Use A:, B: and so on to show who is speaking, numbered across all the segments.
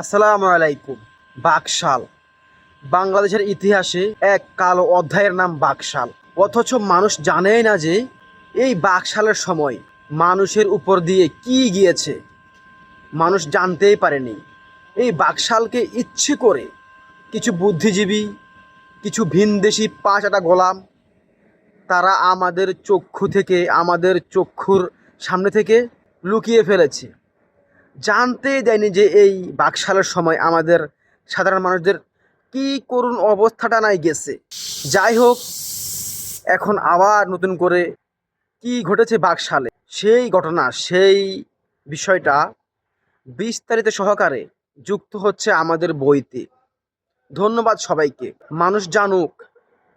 A: আসসালামু আলাইকুম, বাকশাল। বাংলাদেশের ইতিহাসে এক কালো অধ্যায়ের নাম বাকশাল। অথচ মানুষ জানেই না যে এই বাকশালের সময় মানুষের উপর দিয়ে কি গিয়েছে। মানুষ জানতেই পারেনি। এই বাকশালকে ইচ্ছে করে কিছু বুদ্ধিজীবী, কিছু ভিনদেশি পাঁচাটা গোলাম, তারা আমাদের চক্ষু থেকে, আমাদের চক্ষুর সামনে থেকে লুকিয়ে ফেলেছে। জানতেই দেয়নি যে এই বাকশালের সময় আমাদের সাধারণ মানুষদের কি করুণ অবস্থাটা নাই গেছে। যাই হোক, এখন আবার নতুন করে কি ঘটেছে বাকশালে? সেই ঘটনা, সেই বিষয়টা বিস্তারিত সহকারে যুক্ত হচ্ছে আমাদের বইতে। ধন্যবাদ সবাইকে। মানুষ জানুক,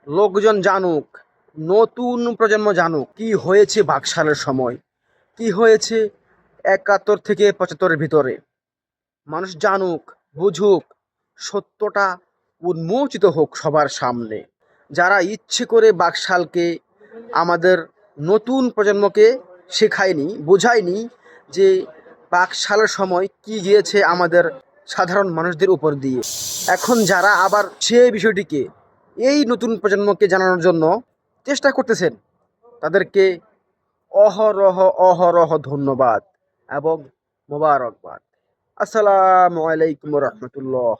A: লোকজন জানুক, নতুন প্রজন্ম জানুক, কি হয়েছে বাকশালের সময়? কি হয়েছে একাত্তর থেকে পঁচাত্তরের ভিতরে। মানুষ জানুক, বুঝুক, সত্যটা উন্মোচিত হোক সবার সামনে। যারা ইচ্ছে করে বাকশালকে আমাদের নতুন প্রজন্মকে শেখায়নি, বোঝায়নি যে বাকশালের সময় কি গিয়েছে আমাদের সাধারণ মানুষদের উপর দিয়ে। এখন যারা আবার সেই বিষয়টিকে, এই নতুন প্রজন্মকে জানানোর জন্য চেষ্টা করতেছেন, তাদেরকে অহরহ অহরহ ধন্যবাদ। এবং মোবারকবাদ আসসালামু আলাইকুম রহমতুল্লাহ